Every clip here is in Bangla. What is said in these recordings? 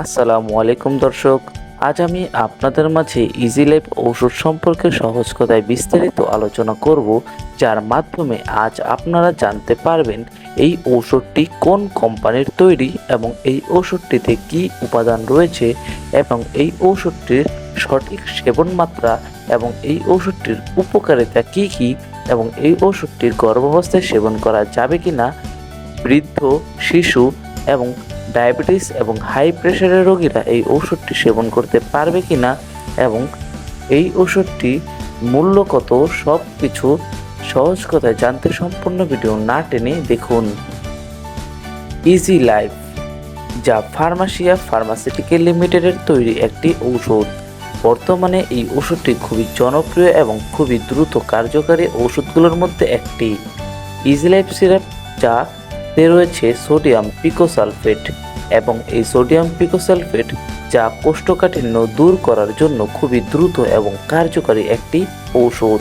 আসসালামু আলাইকুম দর্শক। আজ আমি আপনাদের মাঝে ইজি লাইফ ঔষধ সম্পর্কে সহজ কথায় বিস্তারিত আলোচনা করব, যার মাধ্যমে আজ আপনারা জানতে পারবেন এই ঔষধটি কোন কোম্পানির তৈরি এবং এই ওষুধটিতে কি উপাদান রয়েছে এবং এই ঔষধটির সঠিক সেবন মাত্রা এবং এই ওষুধটির উপকারিতা কি কি এবং এই ওষুধটির গর্ভাবস্থায় সেবন করা যাবে কি না বৃদ্ধ, শিশু এবং ডায়াবেটিস এবং হাই প্রেশারের রোগীরা এই ওষুধটি সেবন করতে পারবে কি না এবং এই ওষুধটি মূল্য কত সব কিছু সহজ কথায় জানতে সম্পূর্ণ ভিডিও না টেনে দেখুন। ইজি লাইফ যা ফার্মাসিয়া ফার্মাসিউটিক্যাল লিমিটেডের তৈরি একটি ঔষধ। বর্তমানে এই ওষুধটি খুবই জনপ্রিয় এবং খুবই দ্রুত কার্যকারী ওষুধগুলোর মধ্যে একটি। ইজি লাইফ সিরাপ, যা তে রয়েছে সোডিয়াম পিকোসালফেট এবং এই সোডিয়াম পিকোসালফেট যা কোষ্ঠকাঠিন্য দূর করার জন্য খুবই দ্রুত এবং কার্যকারী একটি ঔষধ।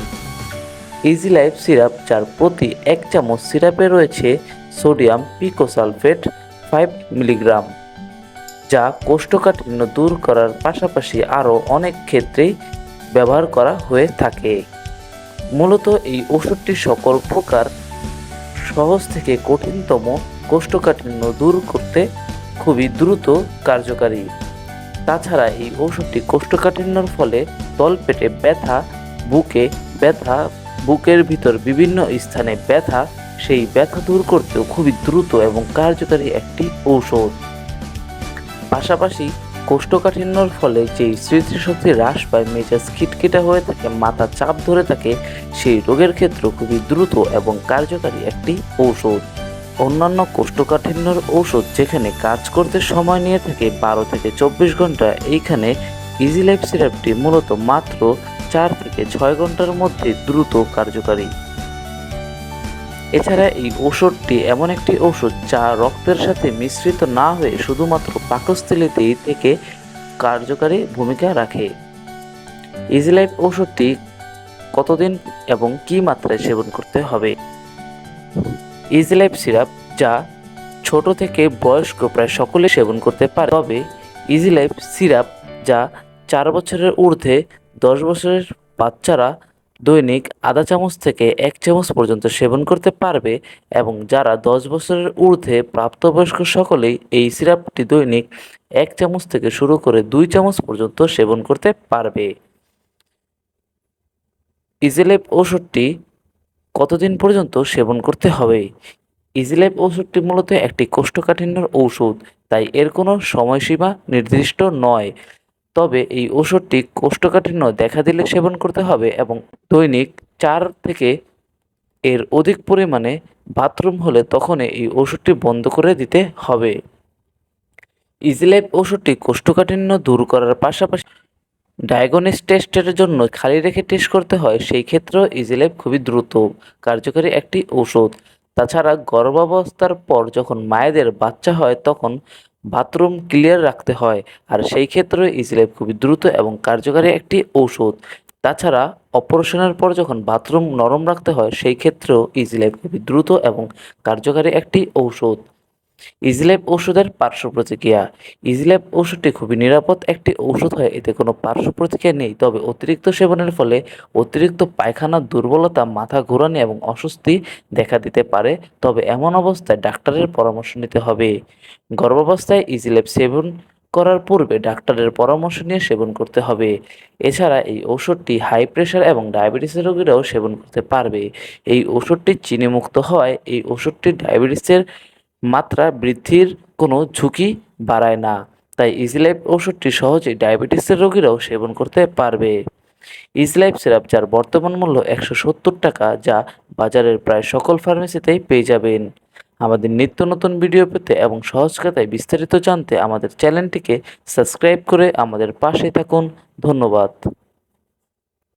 ইজি লাইফ সিরাপ যার প্রতি এক চামচ সিরাপে রয়েছে সোডিয়াম পিকোসালফেট ফাইভ মিলিগ্রাম, যা কোষ্ঠকাঠিন্য দূর করার পাশাপাশি আরও অনেক ক্ষেত্রেই ব্যবহার করা হয়ে থাকে। মূলত এই ওষুধটি সকল প্রকার সহজ থেকে কঠিনতম কোষ্ঠকাঠিন্য দূর করতে খুবই দ্রুত কার্যকারী। তাছাড়া এই ঔষধটি কোষ্ঠকাঠিন্যর ফলে তলপেটে ব্যথা, বুকে ব্যথা, বুকের ভিতর বিভিন্ন স্থানে ব্যথা, সেই ব্যথা দূর করতেও খুবই দ্রুত এবং কার্যকারী একটি ঔষধ। পাশাপাশি কোষ্ঠকাঠিন্যর ফলে যেই স্মৃতিশক্তি হ্রাস পায়, মেজাজ খিটখিটা হয়ে থাকে, মাথা চাপ ধরে থাকে, সেই রোগের ক্ষেত্রে খুবই দ্রুত এবং কার্যকারী একটি ঔষধ। অন্যান্য কোষ্ঠকাঠিন্যর ঔষধ যেখানে কাজ করতে সময় নিয়ে থাকে, বারো থেকে চব্বিশ ঘণ্টা, এইখানে ইজি লাইফ সিরাপটি মূলত মাত্র চার থেকে ছয় ঘণ্টার মধ্যে দ্রুত কার্যকারী। এছাড়া এই ঔষধটি এমন একটি ঔষধ যা রক্তের সাথে মিশ্রিত না হয়ে শুধুমাত্র পাকস্থলীতেই থেকে কার্যকারী ভূমিকা রাখে। ইজি লাইফ ঔষধটি কতদিন এবং কি মাত্রায় সেবন করতে হবে? ইজিলাইফ সিরাপ যা ছোট থেকে বয়স্ক প্রায় সকলে সেবন করতে পারে। তবে ইজিলাইফ সিরাপ যা চার বছরের ঊর্ধ্বে দশ বছরের বাচ্চারা দৈনিক আধা চামচ থেকে এক চামচ পর্যন্ত সেবন করতে পারবে এবং যারা দশ বছরের ঊর্ধ্বে প্রাপ্তবয়স্ক সকলেই এই সিরাপটি দৈনিক এক চামচ থেকে শুরু করে দুই চামচ পর্যন্ত সেবন করতে পারবে। ইজিলেপ ওষুধটি কতদিন পর্যন্ত সেবন করতে হবে? ইজিলেপ ওষুধটি মূলত একটি কোষ্ঠকাঠিন্যর ঔষধ, তাই এর কোনো সময়সীমা নির্দিষ্ট নয়। তবে এই ওষুধটি কোষ্ঠকাঠিন্য দেখা দিলে সেবন করতে হবে এবং দৈনিক চার থেকে এর অধিক পরিমাণে বাথরুম হলে তখন এই ওষুধটি বন্ধ করে দিতে হবে। ইজিলাইফ ওষুধটি কোষ্ঠকাঠিন্য দূর করার পাশাপাশি ডায়াগনিস টেস্টের জন্য খালি রেখে টেস্ট করতে হয়, সেই ক্ষেত্রেও ইজিলাইফ খুবই দ্রুত কার্যকরী একটি ঔষধ। তাছাড়া গর্ভাবস্থার পর যখন মায়েদের বাচ্চা হয়, তখন বাথরুম ক্লিয়ার রাখতে হয়। আর সেই ক্ষেত্রে ইজিলাইফ খুবই দ্রুত এবং কার্যকারী একটি ঔষধ। তাছাড়া অপারেশনের পর যখন বাথরুম নরম রাখতে হয়, সেই ক্ষেত্রেও ইজিলাইফ খুবই দ্রুত এবং কার্যকারী একটি ঔষধ। ইজিলাইফ ওষুধের পার্শ্ব প্রতিক্রিয়া। ইজিলাইফ ওষুধটি খুবই নিরাপদ একটি ঔষধ হয় এতে কোনো পার্শ্ব প্রতিক্রিয়া নেই, তবে অতিরিক্ত সেবনের ফলে অতিরিক্ত পায়খানা, দুর্বলতা, মাথা ঘোরানি এবং অস্বস্তি দেখা দিতে পারে, তবে এমন অবস্থায় ডাক্তারের পরামর্শ নিতে হবে। গর্ভাবস্থায় ইজিলাইফ সেবন করার পূর্বে ডাক্তারের পরামর্শ নিয়ে সেবন করতে হবে। এছাড়া এই ওষুধটি হাই প্রেশার এবং ডায়াবেটিসের রোগীরাও সেবন করতে পারবে। এই ওষুধটি চিনিমুক্ত হওয়ায় এই ওষুধটি ডায়াবেটিসের মাত্রা বৃদ্ধির কোনো ঝুঁকি বাড়ায় না। তাই ইজিলাইফ ওষুধটি সহজেই ডায়াবেটিসের রোগীরাও সেবন করতে পারবে। ইজলাইফ সিরাপ, যার বর্তমান মূল্য একশো সত্তর টাকা, যা বাজারের প্রায় সকল ফার্মেসিতেই পেয়ে যাবেন। আমাদের নিত্য নতুন ভিডিও পেতে এবং সহজ কথায় বিস্তারিত জানতে আমাদের চ্যানেলটিকে সাবস্ক্রাইব করে আমাদের পাশে থাকুন। ধন্যবাদ।